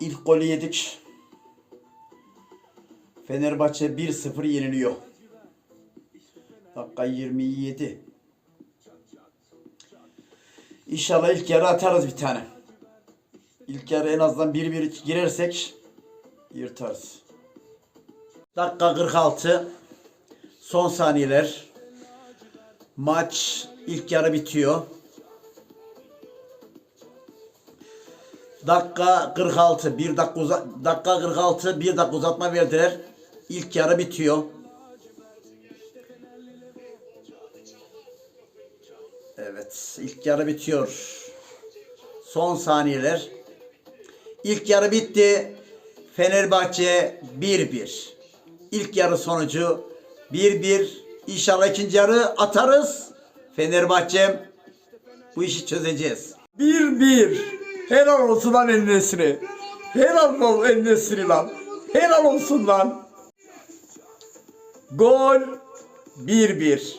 İlk golü yedik. Fenerbahçe 1-0 yeniliyor. Dakika 27. İnşallah ilk yarı atarız bir tane. İlk yarı en azından 1-1 girersek yırtarız. Dakika 46. Son saniyeler. Maç ilk yarı bitiyor. Dakika 46. 1 dakika uza dakika 46. 1 dakika uzatma verdiler. İlk yarı bitiyor. Evet, ilk yarı bitiyor. Son saniyeler. İlk yarı bitti. Fenerbahçe 1-1. İlk yarı sonucu 1-1. İnşallah ikinci yarı atarız. Fenerbahçe bu işi çözeceğiz. 1-1. Helal olsun lan Enesri. Helal olsun Enesri lan. Helal olsun lan. Gol 1-1.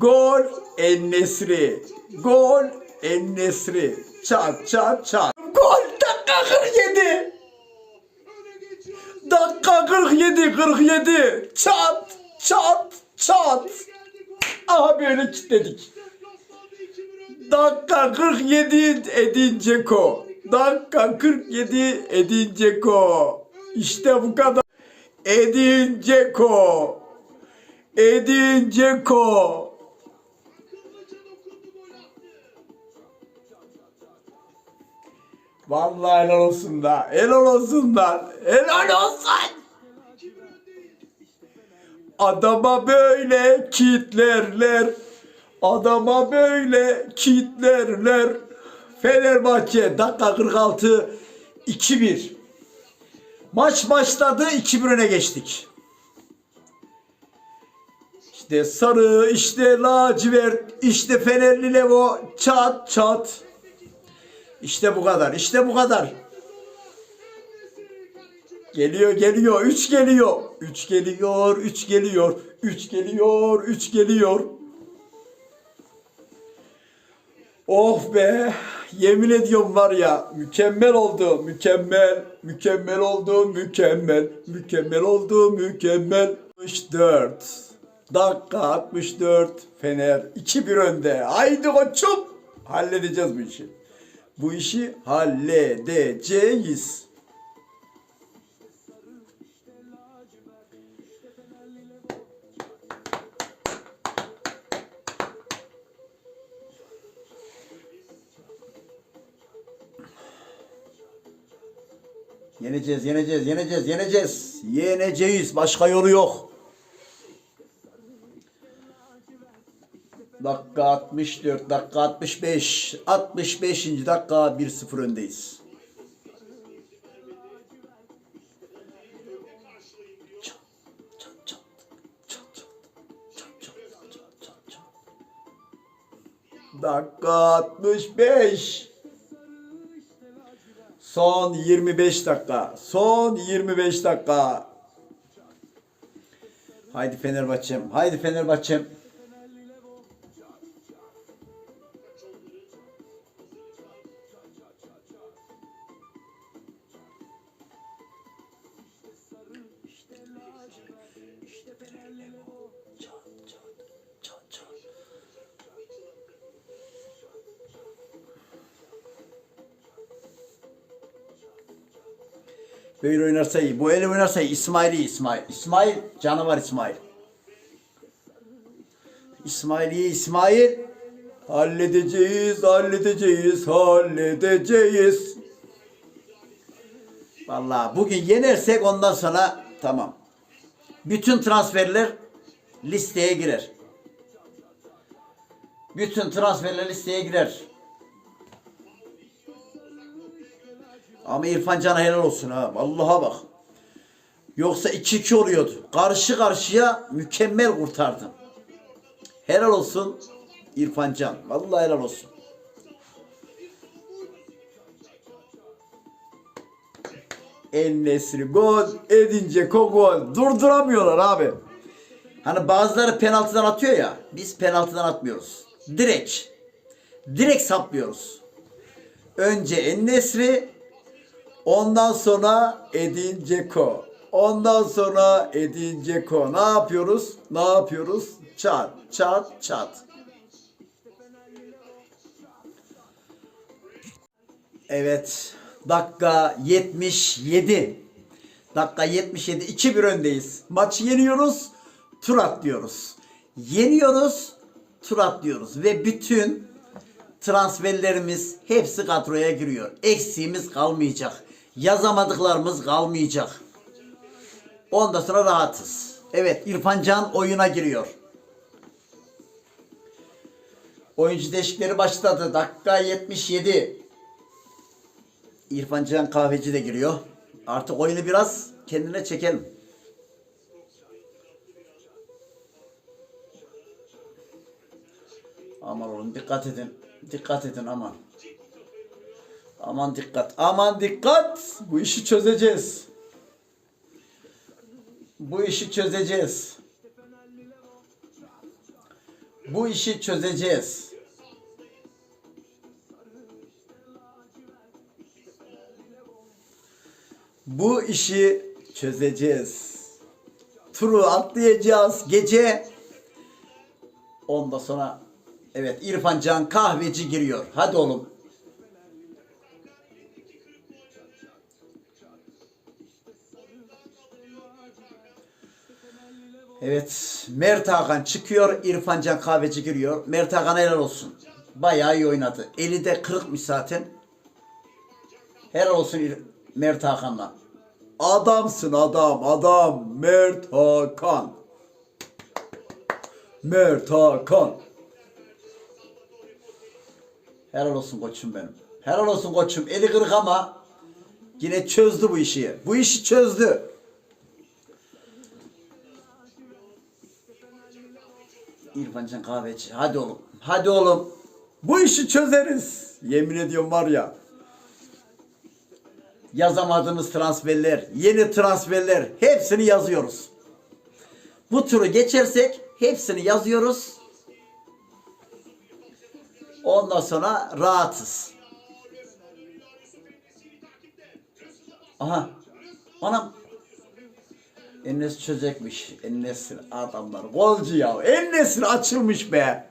Gol Enesri. Gol Enesri. Çat çat çat. Gol dakika 47. Dakika 47 47. Çat çat çat. Aha böyle kilitledik. Dakika 47 Edin Dzeko. Dakika 47 Edin Dzeko. İşte bu kadar. Edin Dzeko. Edin Dzeko. Vallahi helal olsun da. Helal olsun da. Helal olsun. Adama böyle kitlerler. Adama böyle kitlerler. Fenerbahçe dakika 46 2-1. Maç başladı 2-1 öne geçtik. İşte sarı, işte lacivert, işte Fenerli Levo çat çat. İşte bu kadar, işte bu kadar. Geliyor, geliyor, 3 geliyor. 3 geliyor, 3 geliyor, 3 geliyor, 3 geliyor. Oh be, yemin ediyorum var ya, mükemmel oldu, mükemmel, mükemmel oldu, mükemmel, mükemmel oldu, mükemmel. 64, dakika 64, Fener 2-1 önde. Haydi koçum, halledeceğiz bu işi. Bu işi halledeceğiz. Yeneceğiz, yeneceğiz, yeneceğiz, yeneceğiz. Yeneceğiz. Başka yolu yok. Dakika 64, dakika 65. 65. dakika 1-0 öndeyiz. Dakika 65. Son 25 dakika. Son 25 dakika. Haydi Fenerbahçe'm. Haydi Fenerbahçe'm. Böyle oynarsa iyi. Bu el oynarsa iyi. İsmail iyi İsmail. İsmail canavar İsmail. İsmail iyi İsmail. Halledeceğiz, halledeceğiz, halledeceğiz. Vallahi bugün yenersek ondan sonra tamam. Bütün transferler listeye girer. Bütün transferler listeye girer. Ama İrfan Can'a helal olsun ha. Vallaha bak. Yoksa 2-2 oluyordu. Karşı karşıya mükemmel kurtardı. Helal olsun İrfan Can. Vallahi helal olsun. Nesri gol edince gol. Durduramıyorlar abi. Hani bazıları penaltıdan atıyor ya. Biz penaltıdan atmıyoruz. Direkt. Direkt saplıyoruz. Önce En Nesri Ondan sonra Edin Dzeko. Ondan sonra Edin Dzeko. Ne yapıyoruz? Ne yapıyoruz? Çat, çat, çat. Evet. Dakika 77. Dakika 77. 2-1 öndeyiz. Maçı yeniyoruz. Tur atlıyoruz. Yeniyoruz. Tur atlıyoruz. Ve bütün transferlerimiz hepsi kadroya giriyor. Eksiğimiz kalmayacak. Yazamadıklarımız kalmayacak. Ondan sonra rahatız. Evet İrfan Can oyuna giriyor. Oyuncu değişikleri başladı. Dakika 77. İrfan Can Kahveci de giriyor. Artık oyunu biraz kendine çekelim. Aman oğlum dikkat edin. Dikkat edin aman. Aman dikkat. Aman dikkat. Bu işi çözeceğiz. Bu işi çözeceğiz. Bu işi çözeceğiz. Bu işi çözeceğiz. Turu atlayacağız gece. Ondan sonra evet İrfan Can kahveci giriyor. Hadi oğlum. Evet Mert Hakan çıkıyor. İrfan Can kahveci giriyor. Mert Hakan helal olsun. Bayağı iyi oynadı. Eli de kırıkmış zaten. Helal olsun İr- Mert Hakan'la. Adamsın adam adam Mert Hakan. Mert Hakan. Helal olsun koçum benim. Helal olsun koçum. Eli kırık ama yine çözdü bu işi. Bu işi çözdü. Can kahveci. Hadi oğlum. Hadi oğlum. Bu işi çözeriz. Yemin ediyorum var ya. Yazamadığımız transferler, yeni transferler hepsini yazıyoruz. Bu turu geçersek hepsini yazıyoruz. Ondan sonra rahatız. Aha. Anam. Enes çözecekmiş. Enes'in adamlar. Golcü ya. Enes'in açılmış be.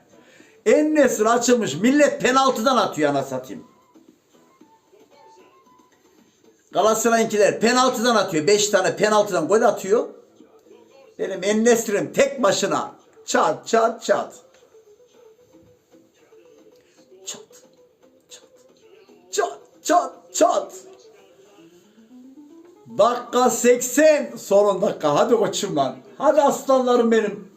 Enes'in açılmış. Millet penaltıdan atıyor ana satayım. Galatasaray'ınkiler penaltıdan atıyor. 5 tane penaltıdan gol atıyor. Benim Ennes'im tek başına. Çat çat çat. Çat. Çat. Çat çat çat. Dakika 80. Son dakika. Hadi koçum lan. Hadi aslanlarım benim.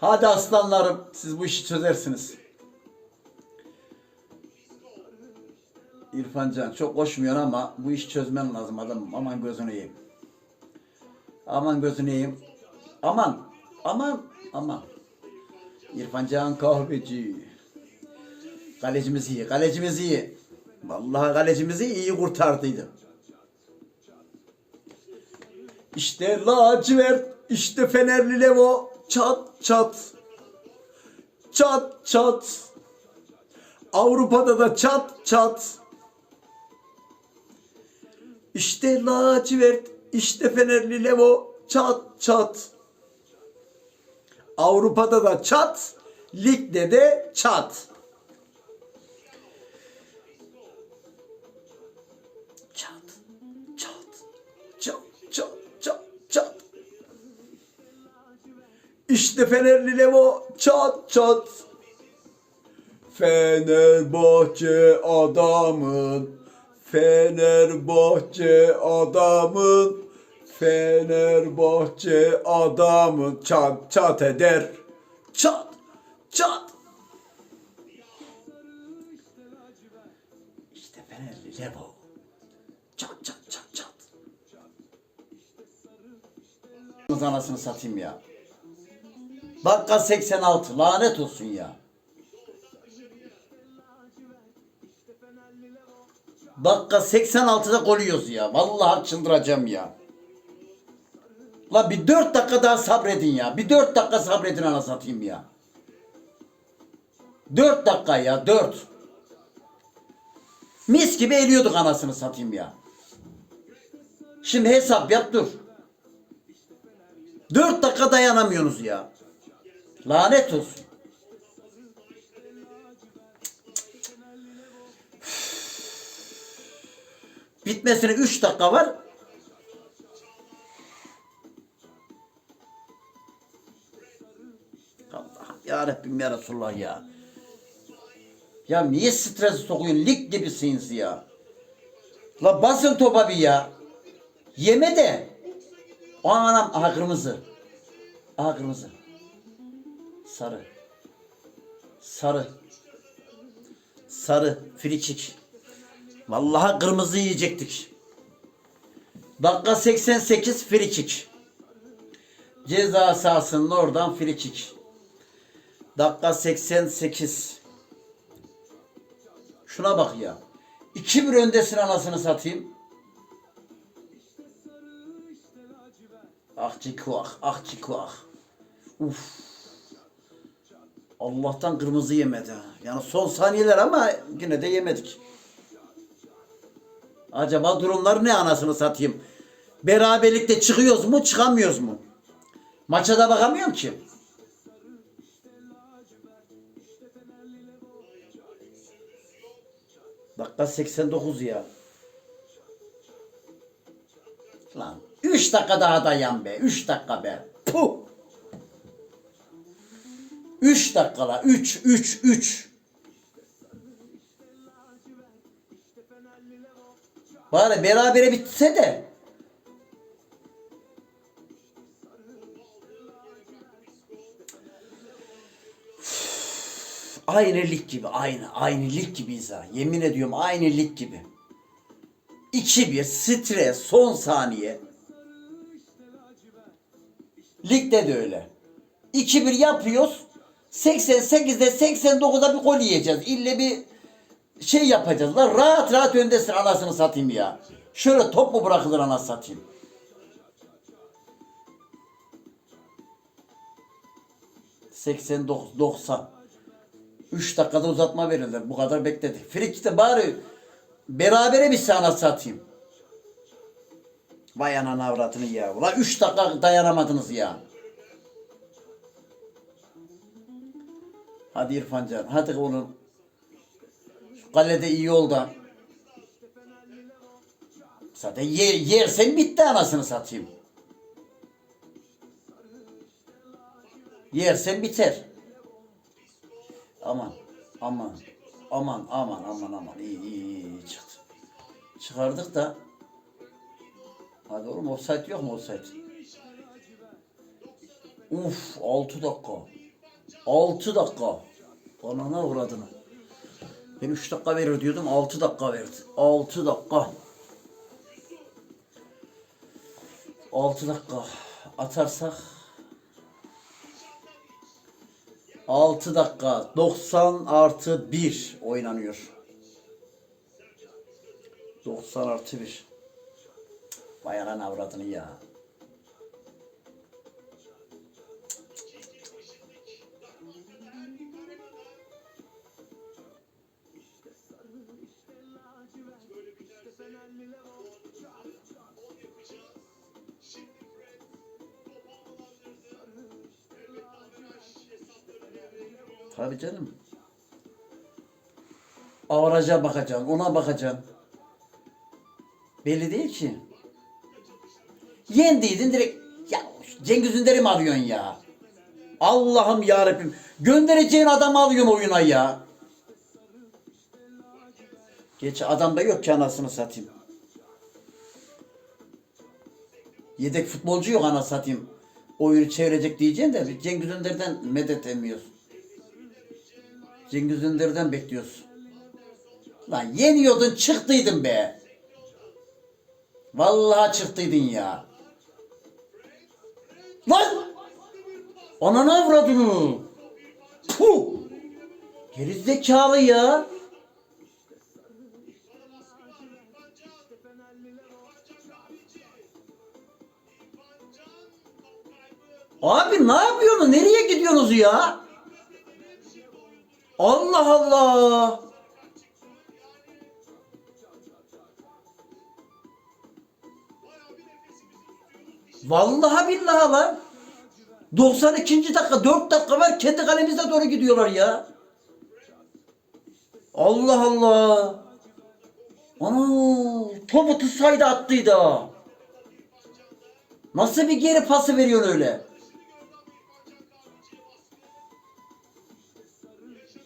Hadi aslanlarım. Siz bu işi çözersiniz. İrfan Can çok koşmuyor ama bu işi çözmen lazım adamım. Aman gözünü yiyeyim. Aman gözünü yiyeyim. Aman. Aman. Aman. İrfan Can kahveci. Kalecimiz iyi. Kalecimiz iyi. Vallahi kalecimizi iyi kurtardıydı. İşte lacivert, işte Fenerli Levo, çat çat. Çat çat. Avrupa'da da çat çat. İşte lacivert, işte Fenerli Levo, çat çat. Avrupa'da da çat, ligde de çat. Çat, çat, çat, çat, çat. İşte Fenerli Levo, çat çat. Fenerbahçe adamın Fenerbahçe adamın Fenerbahçe adamın. Çat çat eder. Çat çat. İşte Fenerli Levo Anasını satayım ya Dakika 86 lanet olsun ya Dakika 86'da gol ya. Vallahi çıldıracağım ya. La bir 4 dakika daha sabredin ya. Bir 4 dakika sabredin ana satayım ya. 4 dakika ya 4. Mis gibi eliyorduk anasını satayım ya. Şimdi hesap yap dur. Dört dakika dayanamıyorsunuz ya. Lanet olsun. Bitmesine üç dakika var. Allah ya Rabbim ya Resulullah ya. Ya niye stres sokuyorsun? Lig gibisiniz ya. La basın topa bir ya. Yeme de. Anam aha kırmızı. Aha kırmızı. Sarı. Sarı. Sarı. Frikik. Vallahi kırmızı yiyecektik. Dakika 88 frikik. Ceza sahasının oradan frikik. Dakika 88. Şuna bak ya. 2-1 öndesin anasını satayım. Ah cikuah, ah. Uf. Allah'tan kırmızı yemedi. Yani son saniyeler ama yine de yemedik. Acaba durumlar ne anasını satayım? Beraberlikte çıkıyoruz mu çıkamıyoruz mu? Maça da bakamıyorum ki. Dakika 89 ya. Lan 3 dakika daha dayan be. 3 dakika be. Puh. 3 dakika la. 3 3 3. Bari berabere bitse de. Aynı gibi, aynı, aynı lig gibiyiz ha. Yemin ediyorum aynı gibi. 2-1, stres, son saniye. Ligde de öyle. 2-1 yapıyoruz. 88'de 89'da bir gol yiyeceğiz. İlle bir şey yapacağız. Lan rahat rahat öndesin anasını satayım ya. Şöyle top mu bırakılır anasını satayım. Seksen dokuz, doksan. Üç dakikada uzatma verirler. Bu kadar bekledik. Frikik'te bari berabere bir sana satayım. Vay anana avratını ya. Ulan üç dakika dayanamadınız ya. Hadi İrfan Can. Hadi oğlum. Şu kalede iyi ol da. Zaten yer, yersen bitti anasını satayım. Yersen biter. Aman, aman, aman, aman, aman, aman. İyi, iyi, iyi çıktı. Çıkardık da. Hadi oğlum offside yok mu offside? Uf, 6 dakika. 6 dakika. Bana ne uğradığını. Ben 3 dakika verir diyordum, 6 dakika verdi. 6 dakika. 6 dakika atarsak 6 dakika 90 artı 1 oynanıyor. 90 artı 1. Vay anan avradını ya. Tabii canım. Avaraja bakacaksın, ona bakacaksın. Belli değil ki. Yendiydin direkt. Ya Cengiz Ünder'i mi arıyorsun ya? Allah'ım yarabbim. Göndereceğin adamı alıyorsun oyuna ya. Geç adam da yok ki anasını satayım. Yedek futbolcu yok ana satayım. Oyunu çevirecek diyeceksin de Cengiz Ünder'den medet emiyorsun. Cengiz Ünder'den bekliyorsun. Lan yeniyordun çıktıydın be. Vallahi çıktıydın ya. Lan! Ananı avradını. Puh! Geri zekalı ya. Abi ne yapıyorsunuz? Nereye gidiyorsunuz ya? Allah Allah. Vallahi billahi lan. 92. dakika 4 dakika var kendi kalemize doğru gidiyorlar ya. Allah Allah. Ana topu tutsaydı attıydı ha. Nasıl bir geri pası veriyorsun öyle?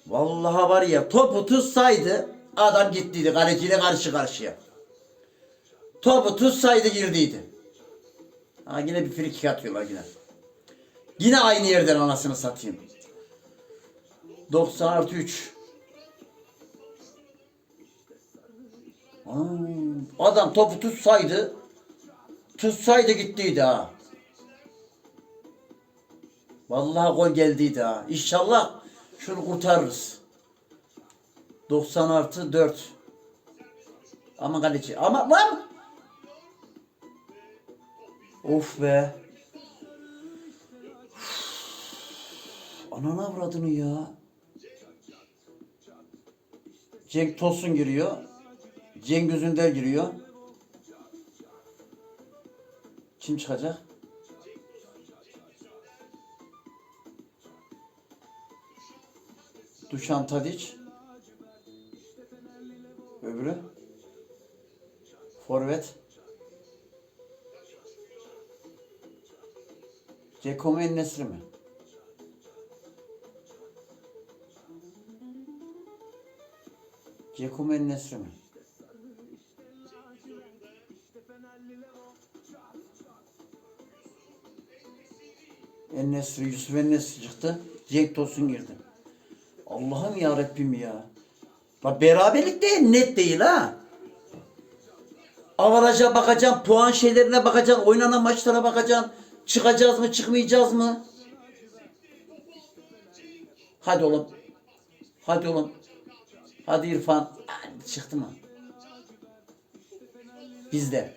Vallahi var ya topu tutsaydı adam gittiydi kaleciyle karşı karşıya. Topu tutsaydı girdiydi. Ha yine bir frikik atıyorlar yine. Yine aynı yerden anasını satayım. 90 artı 3. Aa, Adam topu tutsaydı tutsaydı gittiydi ha. Vallahi gol geldiydi ha. İnşallah şunu kurtarırız. 90 artı 4. Ama kaleci. Ama lan! Of be. Anana avradını ya. Cenk Tosun giriyor. Cengiz Ünder giriyor. Kim çıkacak? Duşan Tadiç. Öbürü. Forvet. Ceko mu Nesri mi? Ceko mu Nesri mi? Ennesri, Yusuf Ennesri çıktı. Cenk Tosun girdi. Allah'ım ya Rabbim ya. Bak beraberlik de net değil ha. Avaraja bakacaksın, puan şeylerine bakacaksın, oynanan maçlara bakacaksın. Çıkacağız mı, çıkmayacağız mı? Hadi oğlum. Hadi oğlum. Hadi İrfan. Çıktı mı? Bizde.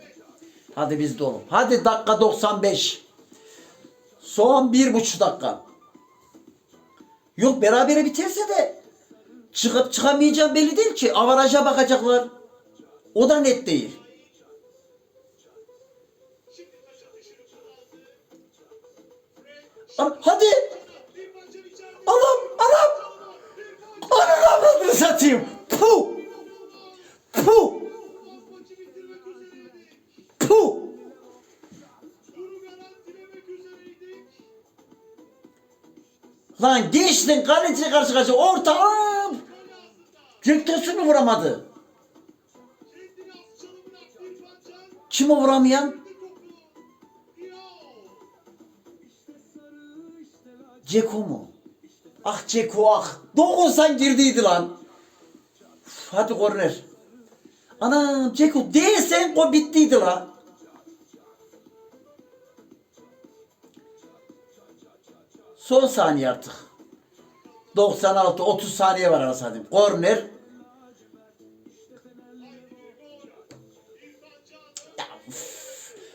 Hadi bizde oğlum. Hadi dakika 95. Son bir buçuk dakika. Yok berabere biterse de çıkıp çıkamayacağım belli değil ki. Avaraja bakacaklar. O da net değil. Hadi. Anam anam. Anam avradını satayım. Puh. Puh. Puh. Lan geçtin kaleciyle karşı karşıya orta aa! Tosun'u vuramadı. Kim vuramayan? Ceko mu? Ah Ceko ah. Dokunsan girdiydi lan. Uf, hadi korner. Anam Ceko değilsen o bittiydi lan. Son saniye artık. 96 30 saniye var hadi. Korner.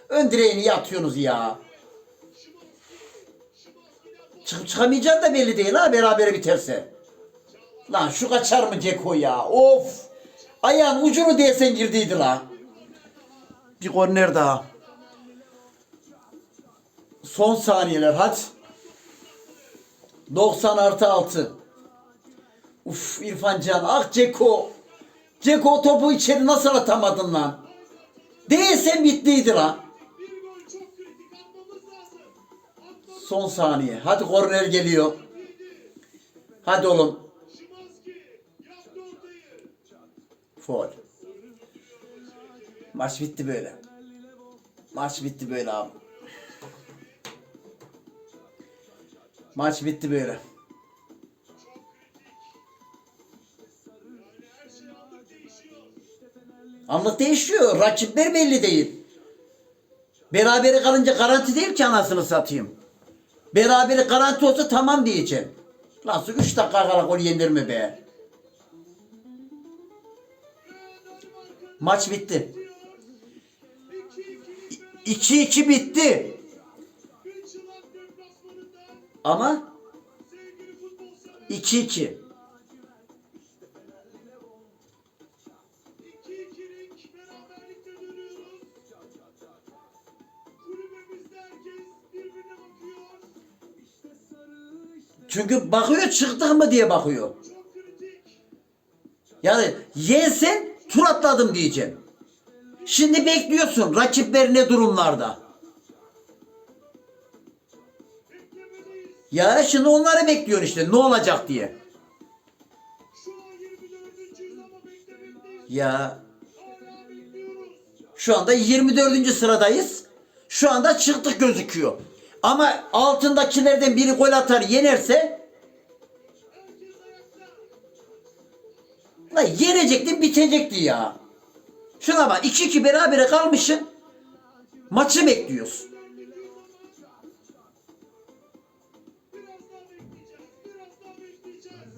Ön direğini yatıyorsunuz ya. Çıkıp çıkamayacağın da belli değil ha berabere biterse. Lan şu kaçar mı Ceko ya? Of. Ayağın ucunu değsen girdiydi la. Bir korner daha. Son saniyeler hadi. 90 artı 6. Uf İrfan Can. Ah Ceko. Ceko topu içeri nasıl atamadın lan? Değilsen bittiydi lan. Son saniye. Hadi korner geliyor. Hadi oğlum. Foul. Maç bitti böyle. Maç bitti böyle abi. Maç bitti böyle. Anlık değişiyor. Rakipler belli değil. Berabere kalınca garanti değil ki anasını satayım. Berabere garanti olsa tamam diyeceğim. Nasıl 3 dakika kala gol yenir mi be? Maç bitti. 2-2 bitti. Ama 2-2. Çünkü bakıyor çıktık mı diye bakıyor. Yani yensen tur atladım diyeceksin. Şimdi bekliyorsun rakipler ne durumlarda. Ya şimdi onları bekliyorsun işte ne olacak diye. Ya şu anda 24. sıradayız. Şu anda çıktık gözüküyor. Ama altındakilerden biri gol atar yenerse La yenecekti bitecekti ya. Şuna bak 2-2 berabere kalmışsın. Maçı bekliyoruz.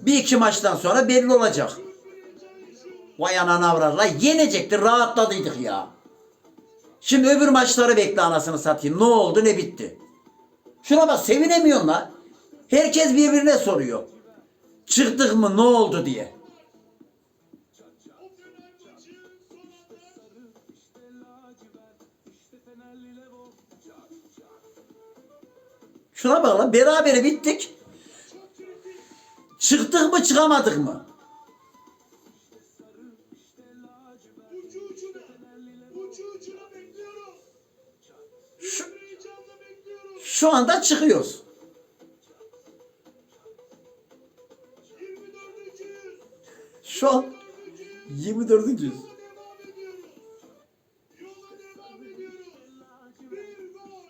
Bir iki maçtan sonra belli olacak. Vay anana avrar. La yenecekti rahatladıydık ya. Şimdi öbür maçları bekle anasını satayım. Ne oldu ne bitti. Şuna bak sevinemiyorsun la. Herkes birbirine soruyor. Çıktık mı ne oldu diye. Şuna bak lan berabere bittik. Çıktık mı çıkamadık mı? Şu anda çıkıyoruz. 24. Şu an 24. Yola devam ediyoruz. Yola devam ediyoruz. Bir gol.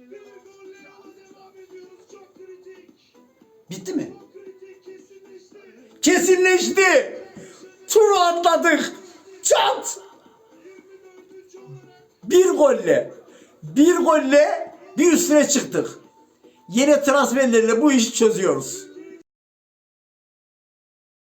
Bir golle yola devam ediyoruz. Çok kritik. Bitti mi? Kesinleşti. Turu atladık. Çat. 24. olarak Bir golle. Bir golle üstüne çıktık. Yeni transferlerle bu işi çözüyoruz.